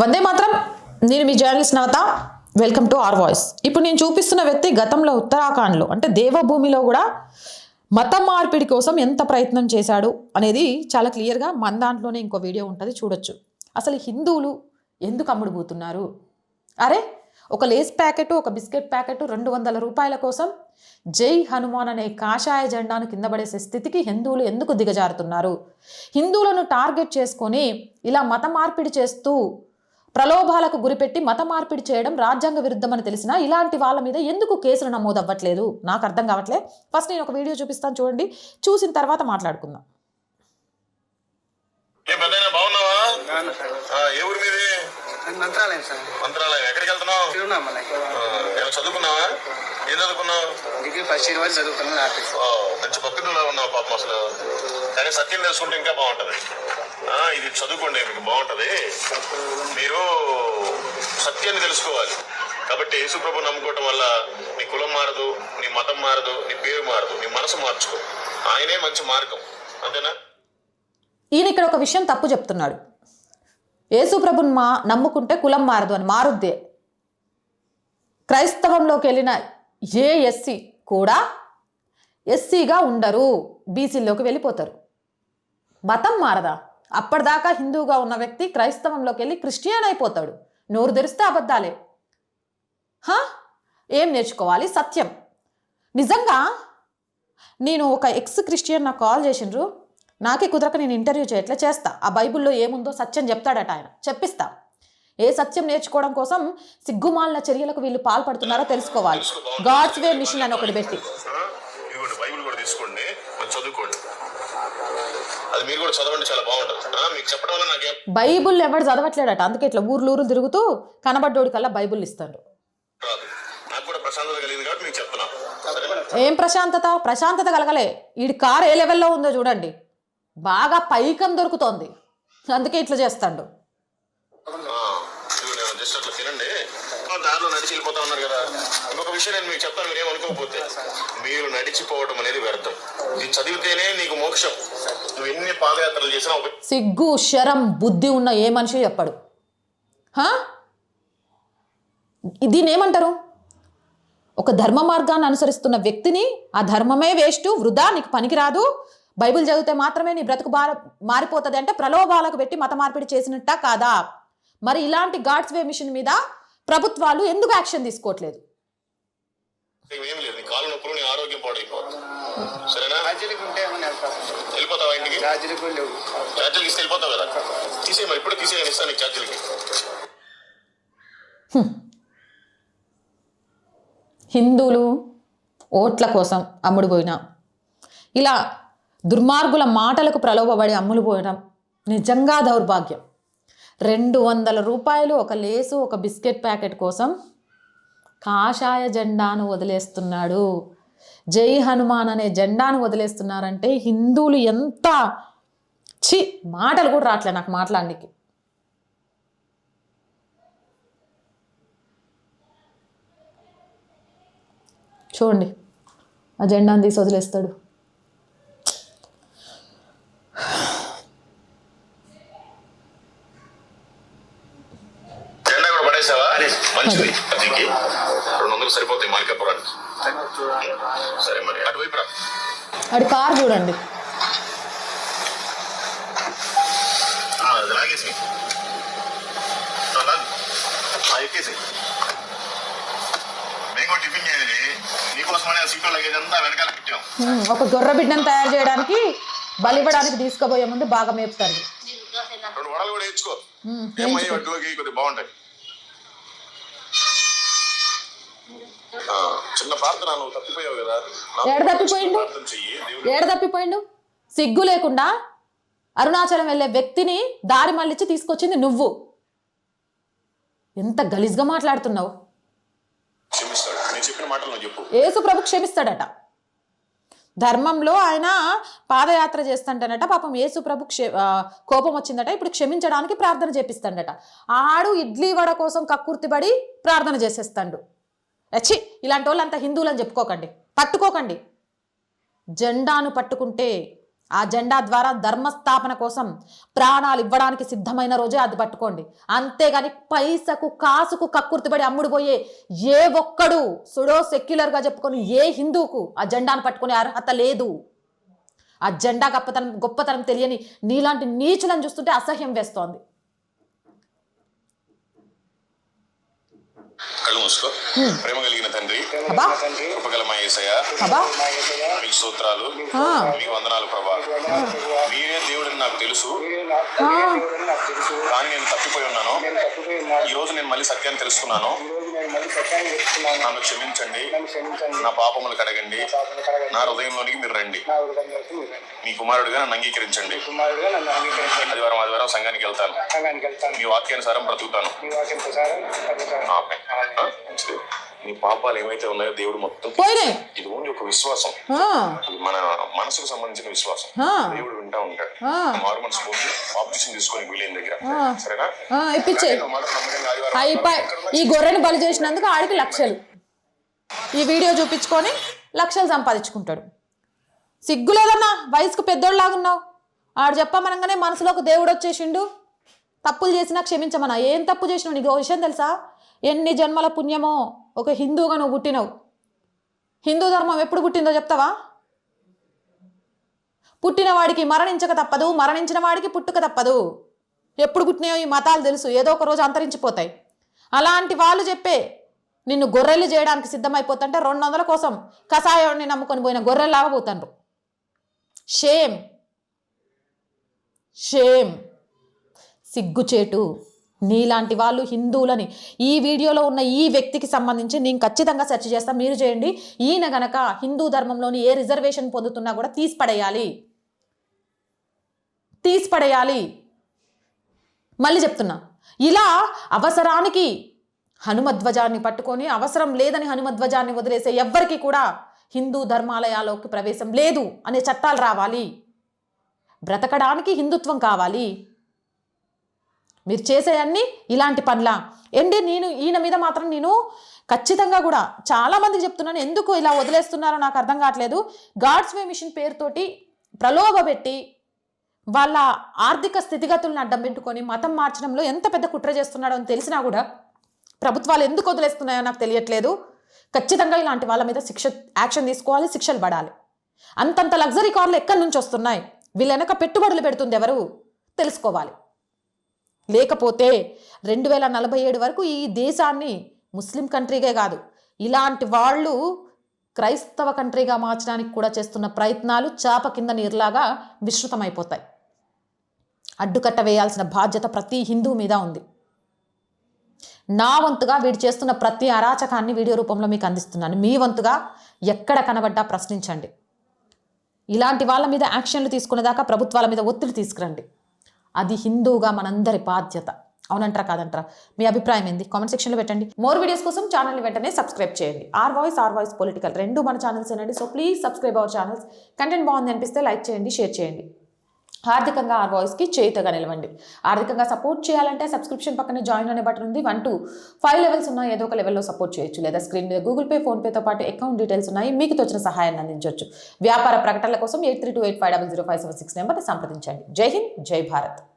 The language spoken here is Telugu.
వందే మాత్రం. నేను మీ journalist Navata. Welcome to R voice. ఇప్పుడు నేను చూపిస్తున్న వ్యక్తి గతంలో ఉత్తరాఖండ్లో అంటే దేవభూమిలో కూడా మతం మార్పిడి కోసం ఎంత ప్రయత్నం చేశాడు అనేది చాలా క్లియర్గా మన దాంట్లోనే ఇంకో వీడియో ఉంటుంది చూడొచ్చు. అసలు హిందువులు ఎందుకు అమ్ముడుపోతున్నారు? అరే ఒక లేస్ ప్యాకెట్ ఒక బిస్కెట్ ప్యాకెట్ రెండు వందల రూపాయల కోసం జై హనుమాన్ అనే కాషాయ జెండాను కింద పడేసే స్థితికి హిందువులు ఎందుకు దిగజారుతున్నారు? హిందువులను టార్గెట్ చేసుకొని ఇలా మత మార్పిడి చేస్తూ ప్రలోభాలకు గురిపెట్టి మత మార్పిడి చేయడం రాజ్యాంగ విరుద్ధమని తెలిసినా ఇలాంటి వాళ్ళ మీద ఎందుకు కేసులు నమోదు అవ్వట్లేదు నాకు అర్థం కావట్లే. ఫస్ట్ నేను ఒక వీడియో చూపిస్తాను చూడండి. చూసిన తర్వాత మాట్లాడుకుందాం. మంత్రాలయం సార్. మంత్రాలయం. ఎక్కడికి వెళ్తున్నావు? చదువుకున్నావా? ఏం చదువుకున్నావు? డిగ్రీ ఫస్ట్ ఇయర్ వరకు చదువుకున్నాను ఆర్టీసీ. ఓ, మంచి భక్తుల్లో ఉన్నావు పాపం అసలు. కానీ సత్యం తెలుసుకుంటే ఇంకా బాగుంటది. చదువుకోండి మీకు బాగుంటది. మీరు సత్యాన్ని తెలుసుకోవాలి. కాబట్టి యేసుప్రభు నమ్ముకోవటం వల్ల నీ కులం మారదు నీ మతం మారదు నీ పేరు మారదు నీ మనసు మార్చుకో. ఆయనే మంచి మార్గం. అంతేనా? ఈయన ఇక్కడ ఒక విషయం తప్పు చెప్తున్నాడు. యేసుప్రభుని మా నమ్ముకుంటే కులం మారదు అని మారుద్దే. క్రైస్తవంలోకి వెళ్ళిన ఏ ఎస్సీ కూడా ఎస్సీగా ఉండరు బీసీలోకి వెళ్ళిపోతారు. మతం మారదా? అప్పటిదాకా హిందువుగా ఉన్న వ్యక్తి క్రైస్తవంలోకి వెళ్ళి క్రిస్టియన్ అయిపోతాడు. నోరు తెరిస్తే అబద్ధాలే. హా? ఏం నేర్చుకోవాలి? సత్యం. నిజంగా నేను ఒక ఎక్స్ క్రిస్టియన్ నాకు కాల్ చేసిండ్రు. నాకే కుదరక నేను ఇంటర్వ్యూ చేయట్లే చేస్తా. ఆ బైబిల్లో ఏముందో సత్యం చెప్తాడట ఆయన. చెప్పిస్తా. ఏ సత్యం నేర్చుకోవడం కోసం సిగ్గుమాలిన చర్యలకు వీళ్ళు పాల్పడుతున్నారో తెలుసుకోవాలి. గాడ్స్ వే మిషన్ అని ఒకటి పెట్టి. బైబిల్ కూడా తీసుకోండి. చదువుకోండి. మీరు కూడా చదవండి చాలా బాగుంటుంది. మీకు చెప్పడం వల్ల నాకేం బైబుల్ ఎవడు చదవట్లేడట అందుకే ఇట్లా ఊర్లు ఊరు తిరుగుతూ కనబడ్డోడి కల్లా బైబుల్ ఇస్తాడు. రాదు. నాకు కూడా ప్రశాంతత కలిగింది కాబట్టి మీకు చెప్తున్నా. ఏం ప్రశాంతత? ప్రశాంతత కలగలే. ఈడి కార్ ఏ లెవెల్లో ఉందో చూడండి. బాగా పైకం దొరుకుతోంది. అందుకే ఇట్లా చేస్తాడు ఆ, ఇదిగో నేను జస్ట్ అట్లా తినండి ఆ, దారిలో నడిచి వెళ్ళిపోతా ఉన్నారు కదా. ఇంకొక విషయం నేను మీకు చెప్తాను మీరు ఏమనుకోకపోతే. మీరు నడిచిపోవడం అనేది వ్యర్థం. ఇది చదివితేనే నీకు మోక్షం. నువ్వు ఎన్ని పాదయాత్రలు చేసినా సిగ్గు శరం బుద్ధి ఉన్న ఏ మనిషి చెప్పాడు. దీన్ని ఏమంటారు? ఒక ధర్మ మార్గాన్ని అనుసరిస్తున్న వ్యక్తిని ఆ ధర్మమే వేస్ట్ వృధా నీకు పనికిరాదు. బైబిల్ చదివితే మాత్రమే నీ బ్రతుకు బార మారిపోతుంది అంటే ప్రలోభాలకు పెట్టి మత మార్పిడి చేసినట్ట కాదా? మరి ఇలాంటి గాడ్స్ వే మిషన్ మీద ప్రభుత్వాలు ఎందుకు యాక్షన్ తీసుకోవట్లేదు? ఏం లేదు నీ కాలు నొప్పులు నీ ఆరోగ్యం పాడైపోతుంది సరేనా? ఛార్జీలకు ఉంటే ఏమన్నా వెళ్తాం వెళ్ళిపోతావా ఇంటికి? ఛార్జీలకు కూడా లేవు. ఛార్జీలు ఇస్తే వెళ్ళిపోతావు కదా? తీసేయి మరి ఇప్పుడు తీసేయని ఇస్తాను నీకు ఛార్జీలకి. హిందువులు ఓట్ల కోసం అమ్ముడుపోయినా ఇలా దుర్మార్గుల మాటలకు ప్రలోభపడి అమ్ములు పోయడం నిజంగా దౌర్భాగ్యం. రెండు వందల రూపాయలు ఒక లేసు ఒక బిస్కెట్ ప్యాకెట్ కోసం కాషాయ జెండాను వదిలేస్తున్నాడు. జై హనుమాన్ అనే జెండాను వదిలేస్తున్నారంటే హిందువులు ఎంత చి మాటలు కూడా రావట్లే నాకు మాట్లాడడానికి చూడండి ఆ జెండాను తీసి వదిలేస్తాడు జెండా కూడా పడేసావా మంచిది. దీనికి రెండు వందలు సరిపోతాయి మార్కాపురానికి సరే మరి అటువైపు రా వాడి కార్ చూడండి. లాగేసి. ఎక్కేసి. మేము కూడా టిఫిన్ చేయాలి. నీకోసమని సీట్లో లగేజ్ అంతా వెనకాల పెట్టాం. హ్మ్, ఒక గొర్రె బిడ్డను తయారు చేయడానికి బలివ్వడానికి తీసుకుపోయే ముందు బాగా మేపుతారు. రెండు వడలు కూడా వేయించుకో. హ్మ్, ఏమయ్యి వడ్లోకి కొద్దిగా బాగుంటాయి ఆ, చిన్న ప్రార్థన నువ్వు తప్పిపోయావు కదా. నా ఏడ తప్పిపోయిండు? ప్రార్థన చెయ్యి దేవుడు ఏడ తప్పిపోయిండు? సిగ్గు లేకుండా అరుణాచలం వెళ్ళే వ్యక్తిని దారి మళ్ళించి తీసుకొచ్చింది నువ్వు. ఎంత గలీజ్గా మాట్లాడుతున్నావు? క్షమిస్తాడు. నేను చెప్పిన మాటలు నువ్వు చెప్పు. యేసు ప్రభు క్షమిస్తాడట. ధర్మంలో ఆయన పాదయాత్ర చేస్తాంటనట పాపం యేసు ప్రభు క్షే ఆ, కోపం వచ్చిందట. ఇప్పుడు క్షమించడానికి ప్రార్థన చేపిస్తాడట. ఆడు ఇడ్లీ వడ కోసం కక్కుర్తిపడి ప్రార్థన చేసేస్తాడు. అచ్చి ఇలాంటి వాళ్ళు అంత హిందువులని చెప్పుకోకండి. పట్టుకోకండి. జెండాను పట్టుకుంటే ఆ జెండా ద్వారా ధర్మస్థాపన కోసం ప్రాణాలు ఇవ్వడానికి సిద్ధమైన రోజే అది పట్టుకోండి. అంతేగాని పైసకు కాసుకు కక్కుర్తిపడి అమ్ముడు పోయే ఏ ఒక్కడు సుడో సెక్యులర్గా చెప్పుకొని ఏ హిందువుకు ఆ జెండాను పట్టుకునే అర్హత లేదు. ఆ జెండా గొప్పతనం గొప్పతనం తెలియని నీలాంటి నీచులను చూస్తుంటే అసహ్యం వేస్తోంది. కళ్ళు మూసుకో. ప్రేమ కలిగిన తండ్రి కృపగల మా యేసయ్య. అబ్బా. మీకు సూత్రాలు. మీకు వందనాలు ప్రభా. మీరే దేవుడని నాకు తెలుసు. కానీ నేను తప్పిపోయి ఉన్నాను. ఈ రోజు నేను మళ్ళీ సత్యాన్ని తెలుసుకున్నాను. నేను మళ్ళీ తెలుసుకున్నాను నన్ను క్షమించండి. నన్ను క్షమించండి. నా పాపములు కడగండి. నా హృదయంలోనికి మీరు రండి. నా హృదయంలోకి మీరు రండి. మీ కుమారుడిగా నన్ను అంగీకరించండి. కుమారుడుగా నన్ను అంగీకరించండి. ఆదివారం ఆదివారం సంఘానికి వెళ్తాను. సంఘానికి వెళ్తాను. మీ వాక్యానుసారం బ్రతుకుతాను. మీ. ఆమె. మంచిది. నీ పాపాలు ఏమైతే ఉన్నాయో దేవుడు మొత్తం పోయినాయి. ఇది ఓన్లీ ఒక విశ్వాసం. మన మనసుకు సంబంధించిన విశ్వాసం. దేవుడు వింటా ఉంటాడు. మారు మనసు పోయి బాప్టిషన్ తీసుకొని వీలైన దగ్గర. సరేనా? ఈ గొర్రెను బలి చేసినందుకు ఆడికి లక్షలు. ఈ వీడియో చూపించుకొని లక్షలు సంపాదించుకుంటాడు. సిగ్గు లేదన్నా వయసుకు పెద్దోళ్ళలాగున్నావు. ఆడు చెప్పమనగానే మనసులోకి దేవుడు వచ్చేసిండు. తప్పులు చేసినా క్షమించమన్నా. ఏం తప్పు చేసినావు? నీకు విషయం తెలుసా? ఎన్ని జన్మల పుణ్యమో ఒక హిందూగా నువ్వు పుట్టినవు. హిందూ ధర్మం ఎప్పుడు పుట్టిందో చెప్తావా? పుట్టిన వాడికి మరణించక తప్పదు మరణించిన వాడికి పుట్టుక తప్పదు. ఎప్పుడు పుట్టినాయో ఈ మతాలు తెలుసు. ఏదో ఒక రోజు అంతరించిపోతాయి. అలాంటి వాళ్ళు చెప్పే నిన్ను గొర్రెలు చేయడానికి సిద్ధమైపోతుంటే రెండు వందల కోసం కషాయాన్ని నమ్ముకొని పోయిన గొర్రెలు లాగబోతాండ్రు షేమ్. షేమ్. సిగ్గుచేటు. నీలాంటి వాళ్ళు హిందువులని. ఈ వీడియోలో ఉన్న ఈ వ్యక్తికి సంబంధించి నేను ఖచ్చితంగా సెర్చ్ చేస్తా. మీరు చేయండి. ఈయన గనక హిందూ ధర్మంలోని ఏ రిజర్వేషన్ పొందుతున్నా కూడా తీసిపడేయాలి. తీసిపడేయాలి. మళ్ళీ చెప్తున్నా. ఇలా అవసరానికి హనుమధ్వజాన్ని పట్టుకొని అవసరం లేదని హనుమధ్వజాన్ని వదిలేసే ఎవ్వరికి కూడా హిందూ ధర్మాలయాల్లోకి ప్రవేశం లేదు అనే చట్టాలు రావాలి. బ్రతకడానికి హిందుత్వం కావాలి. మీరు చేసే ఇలాంటి పనులా. ఏంటి నేను ఈయన మీద మాత్రం నేను ఖచ్చితంగా కూడా చాలా మందికి చెప్తున్నాను ఎందుకు ఇలా వదిలేస్తున్నారో నాకు అర్థం కావట్లేదు. గాడ్స్ వే మిషన్ పేరుతోటి ప్రలోభపెట్టి వాళ్ళ ఆర్థిక స్థితిగతులను అడ్డం పెట్టుకొని మతం మార్చడంలో ఎంత పెద్ద కుట్ర చేస్తున్నాడో అని తెలిసినా కూడా ప్రభుత్వాలు ఎందుకు వదిలేస్తున్నాయో నాకు తెలియట్లేదు. ఖచ్చితంగా ఇలాంటి వాళ్ళ మీద శిక్ష యాక్షన్ తీసుకోవాలి శిక్షలు పడాలి. అంతంత లగ్జరీ కార్లు ఎక్కడి నుంచి వస్తున్నాయి? వీళ్ళ వెనక పెట్టుబడులు పెడుతుంది ఎవరు? తెలుసుకోవాలి. లేకపోతే రెండు వేల నలభై ఏడు వరకు ఈ దేశాన్ని ముస్లిం కంట్రీగే కాదు ఇలాంటి వాళ్ళు క్రైస్తవ కంట్రీగా మార్చడానికి కూడా చేస్తున్న ప్రయత్నాలు చాప కింద నీరులాగా విస్తృతమైపోతాయి అడ్డుకట్ట వేయాల్సిన బాధ్యత ప్రతి హిందూ మీద ఉంది. నా వంతుగా వీడు చేస్తున్న ప్రతి అరాచకాన్ని వీడియో రూపంలో మీకు అందిస్తున్నాను. మీ వంతుగా ఎక్కడ కనబడ్డా ప్రశ్నించండి. ఇలాంటి వాళ్ళ మీద యాక్షన్లు తీసుకునేదాకా ప్రభుత్వాల మీద ఒత్తిడి తీసుకురండి. అది హిందూగా మనందరి బాధ్యత. అవునంటారా కాదంటారా? మీ అభిప్రాయం ఏంది? కామెంట్ సెక్షన్లో పెట్టండి. మోర్ వీడియోస్ కోసం ఛానల్ని వెంటనే సబ్స్క్రైబ్ చేయండి. R voice R voice political రెండు మన ఛానల్స్ ఏనండి so please subscribe our channels. Content బాగుంది అనిపిస్తే లైక్ చేయండి షేర్ చేయండి. ఆర్థికంగా ఆ వాయిస్కి చేయుతగా నిలవండి. ఆర్థికంగా సపోర్ట్ చేయాలంటే సబ్స్క్రిప్షన్ పక్కనే జాయిన్ అనే బటన్ ఉంది. వన్ టూ ఫైవ్ లెవెల్స్ ఉన్నాయి. ఏదో ఒక లెవెల్లో సపోర్ట్ చేయొచ్చు. లేదా స్క్రీన్ మీద గూగుల్ పే ఫోన్పేతో పాటు అకౌంట్ డీటెయిల్స్ ఉన్నాయి. మీకు తోచిన సహాయాన్ని అందించవచ్చు వ్యాపార ప్రకటనల కోసం eight three two eight five double zero five seven six నెంబర్ని సంప్రదించండి. జై హింద్ జై భారత్.